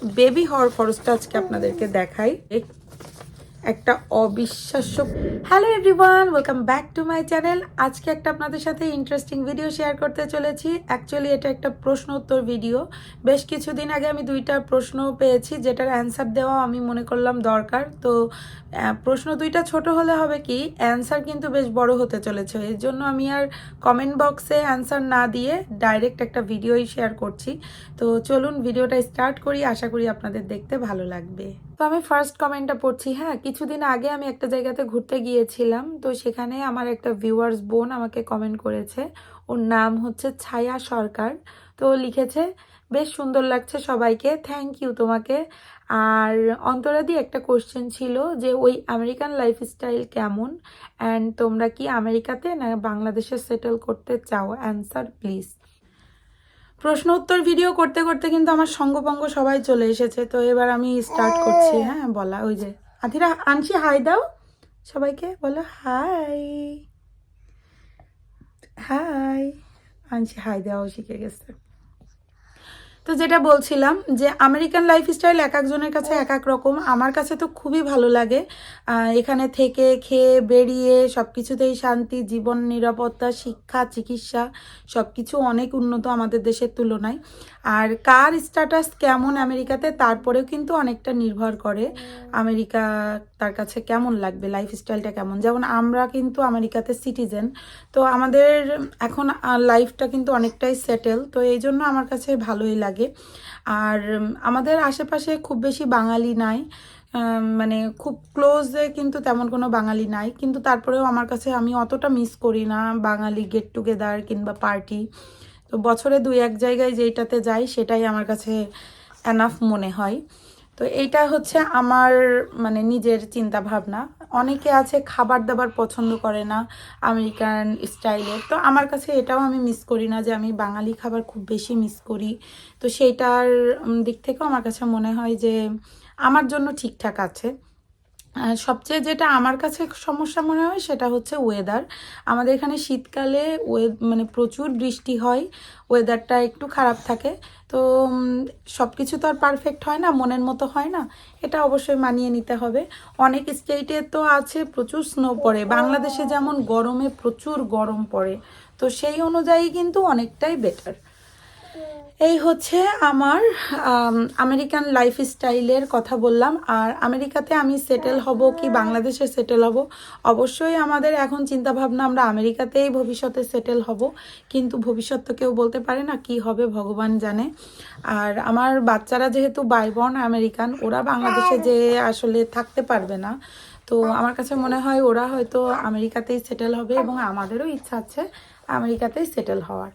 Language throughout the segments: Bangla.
বেবি হওয়ার খরচটা আজকে আপনাদেরকে দেখাই। একটা অবিশ্বাস্য hello everyone welcome back to my channel আজকে একটা আপনাদের সাথে ইন্টারেস্টিং ভিডিও শেয়ার করতে চলেছি। অ্যাকচুয়ালি এটা একটা প্রশ্ন উত্তর ভিডিও বেশ কিছুদিন আগে আমি দুইটা প্রশ্ন পেয়েছি, যেটার অ্যান্সার দেওয়া আমি মনে করলাম দরকার। তো প্রশ্ন দুইটা ছোট হলে হবে কি অ্যান্সার কিন্তু বেশ বড় হতে চলেছে। এর জন্য আমি আর কমেন্ট বক্সে অ্যান্সার না দিয়ে ডাইরেক্ট একটা ভিডিওই শেয়ার করছি। তো, চলুন ভিডিওটা স্টার্ট করি। আশা করি আপনাদের দেখতে ভালো লাগবে। তো আমি ফার্স্ট কমেন্টটা পড়ছি হ্যাঁ কিছুদিন আগে আমি একটা জায়গাতে ঘুরতে গিয়েছিলাম, তো সেখানে আমার একটা ভিউয়ার্স বোন আমাকে কমেন্ট করেছে, ওর নাম হচ্ছে ছায়া সরকার, তো লিখেছে, বেশ সুন্দর লাগছে সবাইকে থ্যাংক ইউ তোমাকে। আর অন্তরাদি একটা কোশ্চেন ছিল যে, ওই আমেরিকান লাইফস্টাইল কেমন? অ্যান্ড তোমরা কি আমেরিকাতে না বাংলাদেশে সেটেল করতে চাও? অ্যান্সার প্লিজ প্রশ্ন উত্তর ভিডিও করতে করতে কিন্তু আমার সঙ্গপঙ্গ সবাই চলে এসেছে। তো এবার আমি স্টার্ট করছি হ্যাঁ বলা ওই যে আধিরা আনছি হাই দাও। সবাইকে বলো হাই হাই আনছি হাই দেওয়াও শিখে গেছে। তো যেটা বলছিলাম যে আমেরিকান লাইফস্টাইল এক একজনের কাছে এক এক রকম। আমার কাছে তো খুবই ভালো লাগে। এখানে থেকে খেয়ে বেরিয়ে সব কিছুতেই শান্তি, জীবন নিরাপত্তা, শিক্ষা, চিকিৎসা সব কিছু অনেক উন্নত আমাদের দেশের তুলনায়। আর কার স্ট্যাটাস কেমন আমেরিকাতে, তারপরেও কিন্তু অনেকটা নির্ভর করে আমেরিকা তার কাছে কেমন লাগবে লাইফস্টাইলটা কেমন। যেমন আমরা কিন্তু আমেরিকাতে সিটিজেন তো আমাদের এখন লাইফটা কিন্তু অনেকটাই সেটেল তো এই জন্য আমার কাছে ভালোই লাগে। আর আমাদের আশেপাশে খুব বেশি বাঙালি নাই। মানে খুব ক্লোজে কিন্তু তেমন কোনো বাঙালি নাই। কিন্তু তারপরেও আমার কাছে আমি অতটা মিস করি না বাঙালি গেট টুগেদার কিংবা পার্টি তো বছরে দুই এক জায়গায় যেইটাতে যাই, সেটাই আমার কাছে এনাফ মনে হয়। তো এইটা হচ্ছে আমার মানে নিজের চিন্তা ভাবনা অনেকে আছে খাবার দাবার পছন্দ করে না আমেরিকান স্টাইলের তো আমার কাছে এটাও আমি মিস করি না যে আমি বাঙালি খাবার খুব বেশি মিস করি। তো সেইটার দিক থেকেও আমার কাছে মনে হয় যে আমার জন্য ঠিকঠাক আছে। সবচেয়ে যেটা আমার কাছে সমস্যা মনে হয় সেটা হচ্ছে ওয়েদার আমাদের এখানে শীতকালে ওয়ে মানে প্রচুর বৃষ্টি হয় ওয়েদারটা একটু খারাপ থাকে। তো সব কিছু তো আর পারফেক্ট হয় না, মনের মতো হয় না। এটা অবশ্যই মানিয়ে নিতে হবে। অনেক স্টেটে তো আছে, প্রচুর স্নো পড়ে। বাংলাদেশে যেমন গরমে প্রচুর গরম পড়ে। তো সেই অনুযায়ী কিন্তু অনেকটাই বেটার এই হচ্ছে আমার আমেরিকান লাইফ স্টাইলের কথা বললাম। আর আমেরিকাতে আমি সেটেল হব কি বাংলাদেশে সেটেল হব? অবশ্যই আমাদের এখন চিন্তা ভাবনা আমরা আমেরিকাতেই ভবিষ্যতে সেটেল হব। কিন্তু ভবিষ্যৎ তো কেউ বলতে পারে না কি হবে, ভগবান জানে। আর আমার বাচ্চারা যেহেতু বাইবর্ন আমেরিকান, ওরা বাংলাদেশে যে আসলে থাকতে পারবে না। তো আমার কাছে মনে হয় ওরা হয়তো আমেরিকাতেই সেটেল হবে এবং আমাদেরও ইচ্ছা আছে আমেরিকাতেই সেটেল হওয়ার।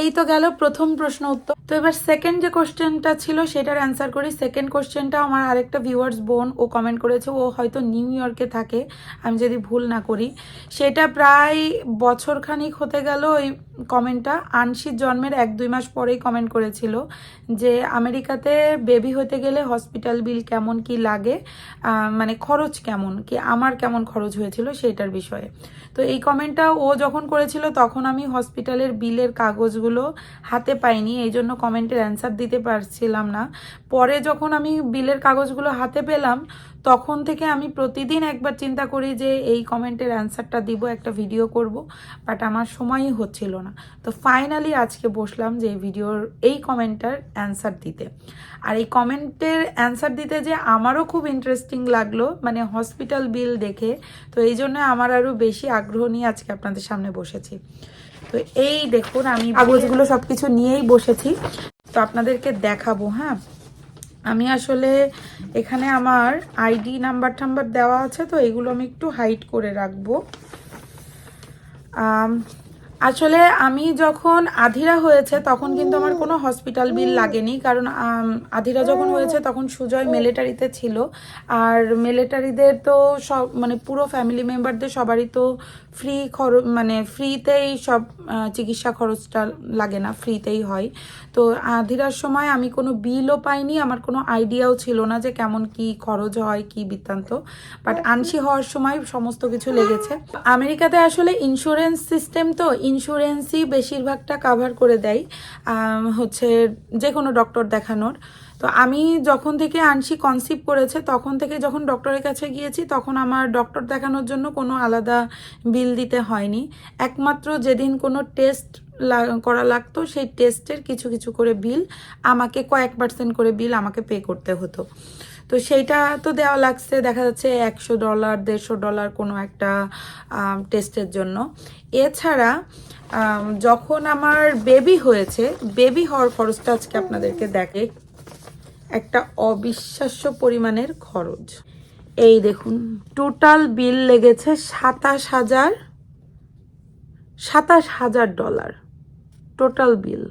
এই তো গেল প্রথম প্রশ্ন উত্তর। তো এবার সেকেন্ড যে কোশ্চেনটা ছিল, সেটার অ্যান্সার করি। সেকেন্ড কোশ্চেনটা আমার আরেকটা ভিউয়ার্স বোন, ও কমেন্ট করেছে, ও হয়তো নিউ ইয়র্কে থাকে, আমি যদি ভুল না করি। সেটা প্রায় বছর খানিক হতে গেল ওই কমেন্টটা আনসির জন্মের এক দুই মাস পরেই কমেন্ট করেছিল যে, আমেরিকাতে বেবি হতে গেলে হসপিটাল বিল কেমন কি লাগে? মানে খরচ কেমন? কি আমার কেমন খরচ হয়েছিল সেটার বিষয়ে। তো এই কমেন্টটা ও যখন করেছিল, তখন আমি হসপিটালের বিলের কাগজগুলো হাতে পাইনি, এই জন্য কমেন্টের অ্যান্সার দিতে পারছিলাম না। পরে যখন আমি বিলের কাগজগুলো হাতে পেলাম, তখন থেকে আমি প্রতিদিন একবার চিন্তা করি যে এই কমেন্টের অ্যান্সারটা দিব, একটা ভিডিও করব বাট আমার সময়ই হচ্ছিল না। তো ফাইনালি আজকে বসলাম যে ভিডিওর এই কমেন্টটার অ্যান্সার দিতে। আর এই কমেন্টের অ্যান্সার দিতে যে আমারও খুব ইন্টারেস্টিং লাগল মানে হসপিটাল বিল দেখে, তো এই জন্য আমার আরও বেশি আগ্রহ নিয়ে আজকে আপনাদের সামনে বসেছি। তো এই দেখুন আমি কাগজগুলো সবকিছু নিয়েই বসেছি। তো আপনাদেরকে দেখাবো হ্যাঁ? আমি আসলে এখানে আমার আইডি নাম্বার টাম্বার দেওয়া আছে তো এগুলো আমি একটু হাইড করে রাখব। আসলে আমি যখন আধিরা হয়েছে, তখন কিন্তু আমার কোনো হসপিটাল বিল লাগেনি। কারণ আধিরা যখন হয়েছে, তখন সুজয় মিলিটারিতে ছিল। আর মিলিটারিদের তো সব মানে পুরো ফ্যামিলি মেম্বারদের সবারই তো ফ্রি খরচ মানে ফ্রিতেই সব চিকিৎসা খরচটা লাগে না ফ্রিতেই হয়। তো আধিরার সময় আমি কোনো বিলও পাইনি, আমার কোনো আইডিয়াও ছিল না যে কেমন কি খরচ হয়, কি বৃত্তান্ত। বাট আনসি হওয়ার সময় সমস্ত কিছু লেগেছে। আমেরিকাতে আসলে ইন্স্যুরেন্স সিস্টেম তো ইন্স্যুরেন্সই বেশিরভাগটা কাভার করে দেয় হচ্ছে যে কোনো ডক্টর দেখানোর। তো আমি যখন থেকে আনসি কনসিভ করেছে, তখন থেকে যখন ডক্টরের কাছে গিয়েছি, তখন আমার ডক্টর দেখানোর জন্য কোনো আলাদা বিল দিতে হয়নি। একমাত্র যেদিন কোনো টেস্ট করা লাগতো, সেই টেস্টের কিছু কিছু করে বিল আমাকে কয়েক পার্সেন্ট করে বিল আমাকে পে করতে হতো। তো সেইটা তো দেওয়া লাগছে, দেখা যাচ্ছে একশো ডলার, দেড়শো ডলার কোনো একটা টেস্টের জন্য। এছাড়া যখন আমার বেবি হয়েছে, বেবি হওয়ার খরচটা আজকে আপনাদেরকে দেখে, একটা অবিশ্বাস্য পরিমাণের খরচ। এই দেখুন, টোটাল বিল লেগেছে সাতাশ হাজার সাতাশ হাজার dollar, total bill.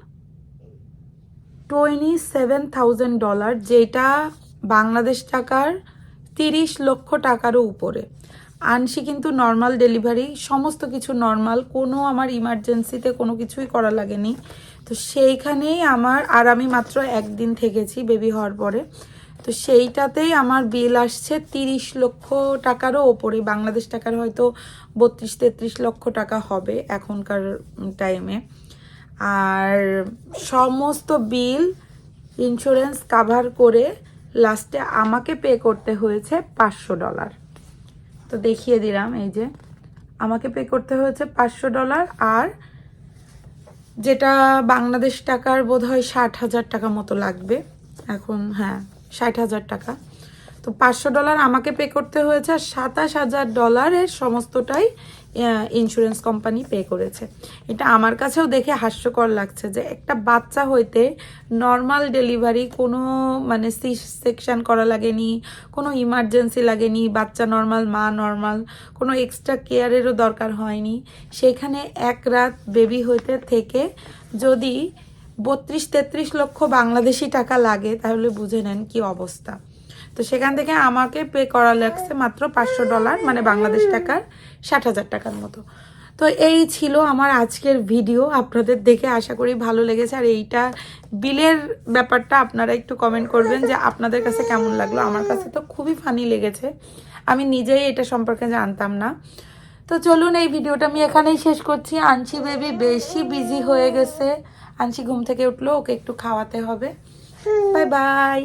Twenty seven thousand dollar, যেটা বাংলাদেশ টাকার তিরিশ লক্ষ টাকারও উপরে। আনসি কিন্তু নর্মাল ডেলিভারি সমস্ত কিছু নর্মাল কোনো আমার ইমার্জেন্সিতে কোনো কিছুই করা লাগেনি। তো সেইখানেই আমার, আর আমি মাত্র একদিন থেকেছি বেবি হওয়ার পরে। তো সেইটাতেই আমার বিল আসছে তিরিশ লক্ষ টাকারও ওপরে। বাংলাদেশ টাকার হয়তো বত্রিশ, তেত্রিশ লক্ষ টাকা হবে এখনকার টাইমে আর সমস্ত বিল ইন্স্যুরেন্স কাভার করে লাস্টে আমাকে পে করতে হয়েছে পাঁচশো ডলার। তো দেখিয়ে দিলাম এই যে, আমাকে পে করতে হয়েছে পাঁচশো ডলার আর যেটা বাংলাদেশ টাকার বোধ হয় ষাট হাজার টাকা মতো লাগবে। এখন হ্যাঁ ষাট হাজার টাকা। তো পাঁচশো ডলার আমাকে পে করতে হয়েছে আর সাতাশ হাজার ডলারের সমস্তটাই ইন্স্যুরেন্স কোম্পানি পে করেছে। এটা আমার কাছেও দেখে হাস্যকর লাগছে যে একটা বাচ্চা হইতে নর্মাল ডেলিভারি কোনো মানে সি সেকশন করা লাগেনি, কোনো ইমার্জেন্সি লাগেনি, বাচ্চা নর্মাল মা নর্মাল কোনো এক্সট্রা কেয়ারেরও দরকার হয়নি। সেখানে এক রাত বেবি হইতে থেকে যদি বত্রিশ তেত্রিশ লক্ষ বাংলাদেশি টাকা লাগে, তাহলে বুঝে নেন কি অবস্থা। তো সেখান থেকে আমাকে পে করা লাগছে মাত্র পাঁচশো ডলার মানে বাংলাদেশ টাকার ষাট হাজার টাকার মতো। তো এই ছিল আমার আজকের ভিডিও আপনাদের দেখে আশা করি ভালো লেগেছে। আর এইটা বিলের ব্যাপারটা আপনারা একটু কমেন্ট করবেন যে আপনাদের কাছে কেমন লাগল। আমার কাছে তো খুবই ফানি লেগেছে। আমি নিজেই এটা সম্পর্কে জানতাম না। তো চলুন এই ভিডিওটা আমি এখানেই শেষ করছি। আনসি বেবি বেশি বিজি হয়ে গেছে। আনসি ঘুম থেকে উঠল, ওকে একটু খাওয়াতে হবে। Bye bye